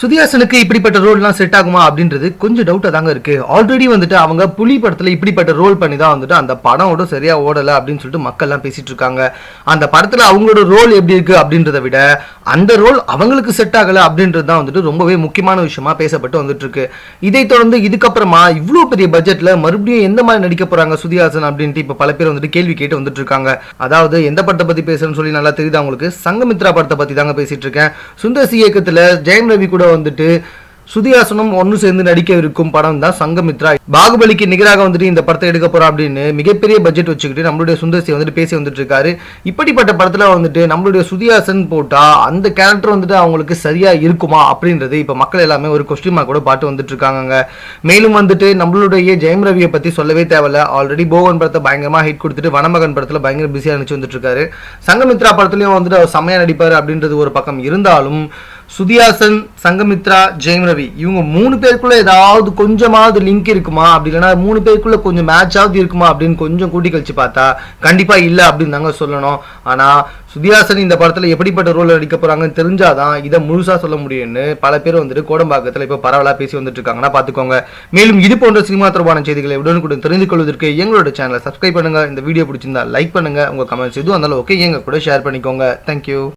சுதியாசனுக்கு இப்படிப்பட்ட ரோல்லாம் செட் ஆகுமா அப்படின்றது கொஞ்சம் டவுட்டாக தாங்க இருக்கு. ஆல்ரெடி வந்துட்டு அவங்க புலி படத்தில் இப்படிப்பட்ட ரோல் பண்ணி தான் வந்துட்டு அந்த படம் ஓட சரியா ஓடலை அப்படின்னு சொல்லிட்டு மக்கள்லாம் பேசிட்டு இருக்காங்க. அந்த படத்தில் அவங்களோட ரோல் எப்படி இருக்கு அப்படின்றத விட அந்த ரோல் அவங்களுக்கு செட் ஆகலை அப்படின்றது தான் வந்துட்டு ரொம்பவே முக்கியமான விஷயமா பேசப்பட்டு வந்துட்டு இருக்கு. இதை தொடர்ந்து இதுக்கப்புறமா இவ்வளோ பெரிய பட்ஜெட்ல மறுபடியும் எந்த மாதிரி நடிக்க போறாங்க சுதியாசன் அப்படின்ட்டு இப்போ பல பேர் வந்துட்டு கேள்வி கேட்டு வந்துட்டு இருக்காங்க. அதாவது எந்த படத்தை பத்தி பேசுறேன்னு சொல்லி நல்லா தெரியுது அவங்களுக்கு சங்கமித்ரா படத்தை பத்தி தாங்க பேசிட்டு இருக்கேன். சுந்தர்சி இயக்கத்தில் ஜெயம் ரவி கூட வந்துட்டு சுதியாசனம் ஒன்று சேர்ந்து நடிக்க இருக்கும் படம் தான் சங்கமித்ரா. பாகுபலிக்கு நிகராக வந்துட்டு இந்த படத்தை எடுக்க போறோம் அப்படின்னு மிகப்பெரிய பட்ஜெட் வச்சுக்கிட்டு நம்மளுடைய சுந்தர்சி வந்துட்டு பேசி வந்துட்டு இருக்காரு இப்படிப்பட்ட படத்துல வந்துட்டு நம்மளுடைய சுதியாசன் போட்டா அந்த கேரக்டர் வந்துட்டு அவங்களுக்கு சரியா இருக்குமா அப்படின்றது இப்ப மக்கள் எல்லாமே ஒரு கொஸ்டின் கூட பாட்டு வந்துட்டு இருக்காங்க மேலும் வந்துட்டு நம்மளுடைய ஜெயம் ரவியை பத்தி சொல்லவே தேவையில்ல. ஆல்ரெடி போகன் படத்தை பயங்கரமா ஹிட் கொடுத்துட்டு வனமகன் படத்துல பயங்கர பிஸியா நினைச்சு வந்துட்டு இருக்காரு சங்கமித்ரா படத்துலயும் வந்துட்டு அவர் செம்மையா நடிப்பாரு அப்படின்றது ஒரு பக்கம் இருந்தாலும் சுதியாசன் சங்கமித்ரா ஜெயம் ரவி. இவங்க மூணு பேருக்குள்ள ஏதாவது கொஞ்சமாவது லிங்க் இருக்குமா? அப்படி இல்லைன்னா மூணு பேருக்குள்ள கொஞ்சம் மேட்சாவது இருக்குமா? அப்படின்னு கொஞ்சம் கூட்டி கழிச்சு பார்த்தா கண்டிப்பா இல்லை அப்படின்னு தாங்க சொல்லணும். ஆனா சுதியாசன் இந்த படத்துல எப்படிப்பட்ட ரோல் நடிக்க போறாங்கன்னு தெரிஞ்சாதான் இதை முழுசா சொல்ல முடியும்னு பல பேர் வந்துட்டு கோடம்பாக்கத்துல இப்ப பரவலா பேசி வந்துட்டு இருக்காங்கன்னா பாத்துக்கோங்க மேலும் இது போன்ற சினிமா தொடர்பான செய்திகளை உடனுக்குடன் தெரிந்து கொள்வதற்கு எங்களோட சேனலை சப்ஸ்கிரைப் பண்ணுங்க. இந்த வீடியோ பிடிச்சிருந்தா லைக் பண்ணுங்க. உங்க கமெண்ட்ஸ் எதுவும் இருந்தாலும் ஓகே எங்க கூட ஷேர் பண்ணிக்கோங்க. தேங்க்யூ